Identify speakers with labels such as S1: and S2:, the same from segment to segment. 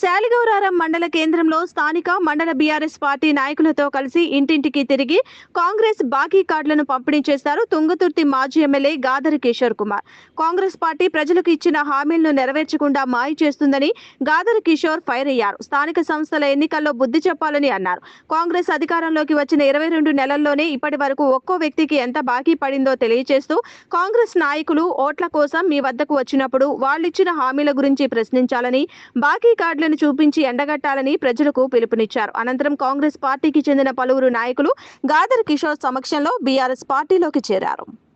S1: శాలిగౌరారం మండల కేంద్రంలో స్థానిక మండల బీఆర్ఎస్ పార్టీ నాయకులతో కలిసి ఇంటింటికి తిరిగి కాంగ్రెస్ బాకీ కార్డులను పంపిణీ చేశారు తుంగతుర్తి మాజీ ఎమ్మెల్యే గాదరి కిషోర్ కుమార్. కాంగ్రెస్ పార్టీ ప్రజలకు ఇచ్చిన హామీలను నెరవేర్చకుండా మాయ చేస్తుందని గాదరి కిషోర్ ఫైర్ అయ్యారు. స్థానిక సంస్థల ఎన్నికల్లో బుద్ధి చెప్పాలని అన్నారు. కాంగ్రెస్ అధికారంలోకి వచ్చిన ఇరవై రెండు నెలల్లోనే ఇప్పటి వరకు ఒక్కో వ్యక్తికి ఎంత బాకీ పడిందో తెలియజేస్తూ కాంగ్రెస్ నాయకులు ఓట్ల కోసం మీ వద్దకు వచ్చినప్పుడు వాళ్ళిచ్చిన హామీల గురించి ప్రశ్నించాలని బాకీ కార్డులను చూపించి ఎండగట్టాలని ప్రజలకు పిలుపునిచ్చారు. అనంతరం కాంగ్రెస్ పార్టీకి చెందిన పలువురు నాయకులు గాదర్ కిషోర్ సమక్షంలో బీఆర్ఎస్ పార్టీలోకి చేరారు.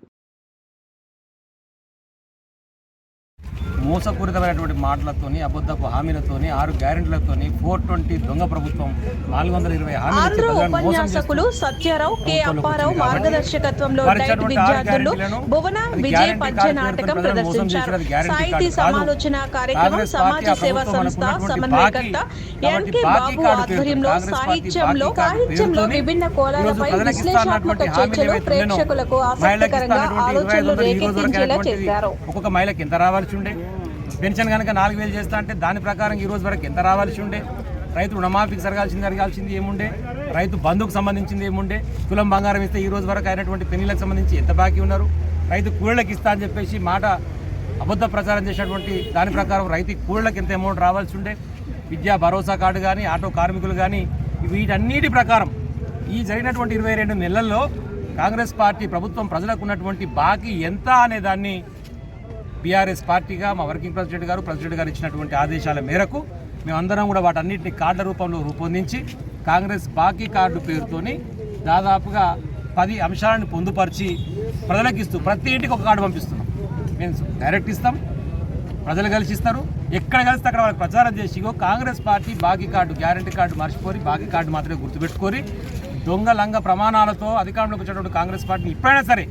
S2: మోసపూరితమైనటువంటి మాటలతోని అబద్ధపు హామీలతోని ఆరు గ్యారెంటీలతోని ఫోర్ ట్వంటీ దొంగ ప్రభుత్వం నాలుగు వందల ఇరవై
S1: ఆంధ్ర ఉపన్యాసకులు సత్యారావు కె అప్పారావు మార్గదర్శకత్వంలో డైట్ విద్యార్థులు భువన విజయ పంచ నాటకం ప్రదర్శించారు. సాహితీ. సమాలోచన కార్యక్రమం సమాజ సేవా సంస్థ సమన్వయకర్త ఎన్కే బాబు ఆధ్వర్యంలో సాహిత్యంలో సాహిత్యంలో విభిన్న కోణాలపై విశ్లేషణాత్మక చర్చలు ప్రేక్షకులకు ఆసక్తికరంగా ఆలోచనలు రేకెత్తించేలా చేశారు.
S2: ఒక్కొక్క మహిళకి ఎంత రావాల్సి ఉండే? పెన్షన్ కనుక నాలుగు వేలు చేస్తా అంటే దాని ప్రకారం ఈ రోజు వరకు ఎంత రావాల్సి ఉండే? రైతు రుణమాఫీకి జరగాల్సింది జరగాల్సింది ఏముండే? రైతు బంధుకు సంబంధించింది ఏముండే? తులం బంగారం ఇస్తే ఈ రోజు వరకు అయినటువంటి పెళ్ళిలకు సంబంధించి ఎంత బాకీ ఉన్నారు? రైతు కూలీలకు ఇస్తా అని చెప్పేసి మాట అబద్ధ ప్రచారం చేసినటువంటి దాని ప్రకారం రైతు కూలీలకు ఎంత అమౌంట్ రావాల్సి ఉండే? విద్యా భరోసా కార్డు కానీ ఆటో కార్మికులు కానీ వీటన్నిటి ప్రకారం ఈ జరిగినటువంటి ఇరవై రెండు నెలల్లో కాంగ్రెస్ పార్టీ ప్రభుత్వం ప్రజలకు ఉన్నటువంటి బాకీ ఎంత అనే దాన్ని బీఆర్ఎస్ పార్టీగా మా వర్కింగ్ ప్రెసిడెంట్ గారు ప్రెసిడెంట్ గారు ఇచ్చినటువంటి ఆదేశాల మేరకు మేమందరం కూడా వాటన్నిటిని కార్డుల రూపంలో రూపొందించి కాంగ్రెస్ బాకీ కార్డు పేరుతోని దాదాపుగా పది అంశాలను పొందుపరిచి ప్రజలకు ఇస్తూ ప్రతి ఇంటికి ఒక కార్డు పంపిస్తున్నాం. మేము డైరెక్ట్ ఇస్తాం ప్రజలు కలిసి ఇస్తారు ఎక్కడ కలిస్తే అక్కడ వాళ్ళకి ప్రచారం చేసి కాంగ్రెస్ పార్టీ బాకీ కార్డు గ్యారంటీ కార్డు మర్చిపోయి బాకీ కార్డు మాత్రమే గుర్తుపెట్టుకొని దొంగ లంగ ప్రమాణాలతో అధికారంలోకి వచ్చేటువంటి కాంగ్రెస్ పార్టీని ఇప్పుడైనా సరే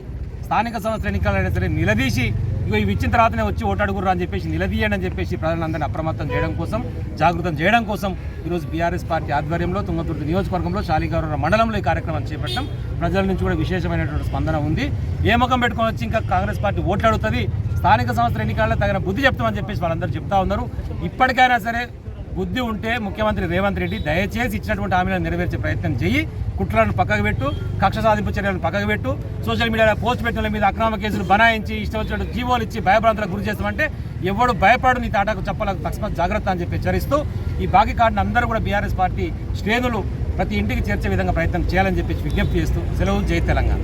S2: స్థానిక సంస్థల ఎన్నికలైనా సరే నిలదీసి ఇగో ఇవి ఇచ్చిన తర్వాతనే వచ్చి ఓటాడుగురు అని చెప్పేసి నిలదీయండి అని చెప్పేసి ప్రజలందరినీ అప్రమత్తం చేయడం కోసం జాగృతం చేయడం కోసం ఈరోజు బీఆర్ఎస్ పార్టీ ఆధ్వర్యంలో తుంగతుర్తి నియోజకవర్గంలో శాలిగారు మండలంలో ఈ కార్యక్రమం చేపట్టడం ప్రజల నుంచి కూడా విశేషమైనటువంటి స్పందన ఉంది. ఏ ముఖం పెట్టుకొని వచ్చి ఇంకా కాంగ్రెస్ పార్టీ ఓట్లాడుతుంది స్థానిక సంస్థల ఎన్నికల్లో తగిన బుద్ధి చెప్తామని చెప్పేసి వాళ్ళందరూ చెప్తా ఉన్నారు. ఇప్పటికైనా సరే బుద్ధి ఉంటే ముఖ్యమంత్రి రేవంత్ రెడ్డి దయచేసి ఇచ్చినటువంటి హామీలను నెరవేర్చే ప్రయత్నం చేయి కుట్రలను పక్కకు పెట్టు కక్ష సాధింపు చర్యలను పక్కకు పెట్టు సోషల్ మీడియాలో పోస్ట్ పెట్టిన మీద అక్రమ కేసులు బనాయించి ఇష్టం వచ్చినట్టు జీవోలు ఇచ్చి భయభ్రాంతులకు గురి చేస్తామంటే ఎవడు భయపడు నీ తాటాకు చెప్పలకు తక్షణ జాగ్రత్త అని చెప్పి హెచ్చరిస్తూ ఈ బాకీ కార్డును అందరూ కూడా బీఆర్ఎస్ పార్టీ శ్రేణులు ప్రతి ఇంటికి చేర్చే విధంగా ప్రయత్నం చేయాలని చెప్పి విజ్ఞప్తి చేస్తూ సెలవు జై తెలంగాణ.